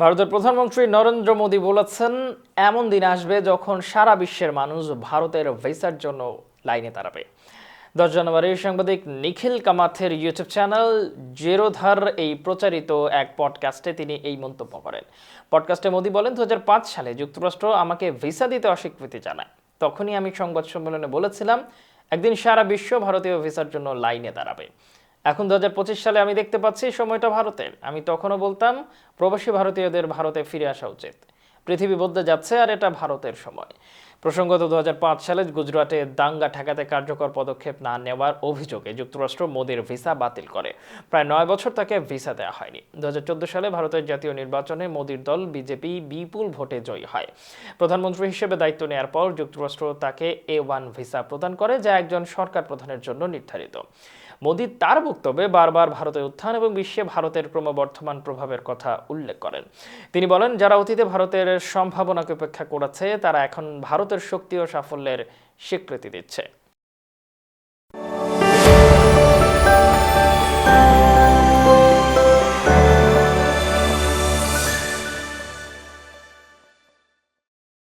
ভারতের প্রধানমন্ত্রী নরেন্দ্র মোদী বলেছেন, এমন দিন আসবে যখন সারা বিশ্বের মানুষ ভারতের ভিসার জন্য লাইনে দাঁড়াবে। দশ জানুয়ারি সাংবাদিক নিখিল কামাথের ইউটিউব চ্যানেল জেরোধার এই প্রচারিত এক পডকাস্টে তিনি এই মন্তব্য করেন। পডকাস্টে মোদী বলেন দু হাজার পাঁচ সালে যুক্তরাষ্ট্র আমাকে ভিসা দিতে অস্বীকৃতি জানায়। তখনই আমি সংবাদ সম্মেলনে বলেছিলাম, একদিন সারা বিশ্ব ভারতীয় ভিসার জন্য লাইনে দাঁড়াবে। এখন দু হাজার পঁচিশ সালে আমি দেখতে পাচ্ছি সময়টা ভারতের। আমি তখনও বলতাম, প্রবাসী ভারতীয়দের ভারতে ফিরে আসা উচিত। পৃথিবী বদলে যাচ্ছে আর এটা ভারতের সময়। প্রসঙ্গত দু হাজার পাঁচ সালে গুজরাটে দাঙ্গা ঠেকাতে কার্যকর পদক্ষেপ না নেওয়ার অভিযোগে যুক্তরাষ্ট্র মোদীর ভিসা বাতিল করে। প্রায় নয় বছর তাকে ভিসা দেওয়া হয়নি। দু হাজার চোদ্দ সালে ভারতের জাতীয় নির্বাচনে মোদীর দল বিজেপি বিপুল ভোটে জয়ী হয়। প্রধানমন্ত্রী হিসেবে দায়িত্ব নেওয়ার পর যুক্তরাষ্ট্র তাকে এ ওয়ান ভিসা প্রদান করে, যা একজন সরকার প্রধানের জন্য নির্ধারিত। মোদী তার বক্তব্যে বারবার ভারতের উত্থান এবং বিশ্বে ভারতের ক্রমবর্ধমান প্রভাবের কথা উল্লেখ করেন। তিনি বলেন, যারা অতীতে ভারতের সম্ভাবনাকে উপেক্ষা করেছে তারা এখন ভারতের শক্তি ও সাফল্যের স্বীকৃতি দিচ্ছে।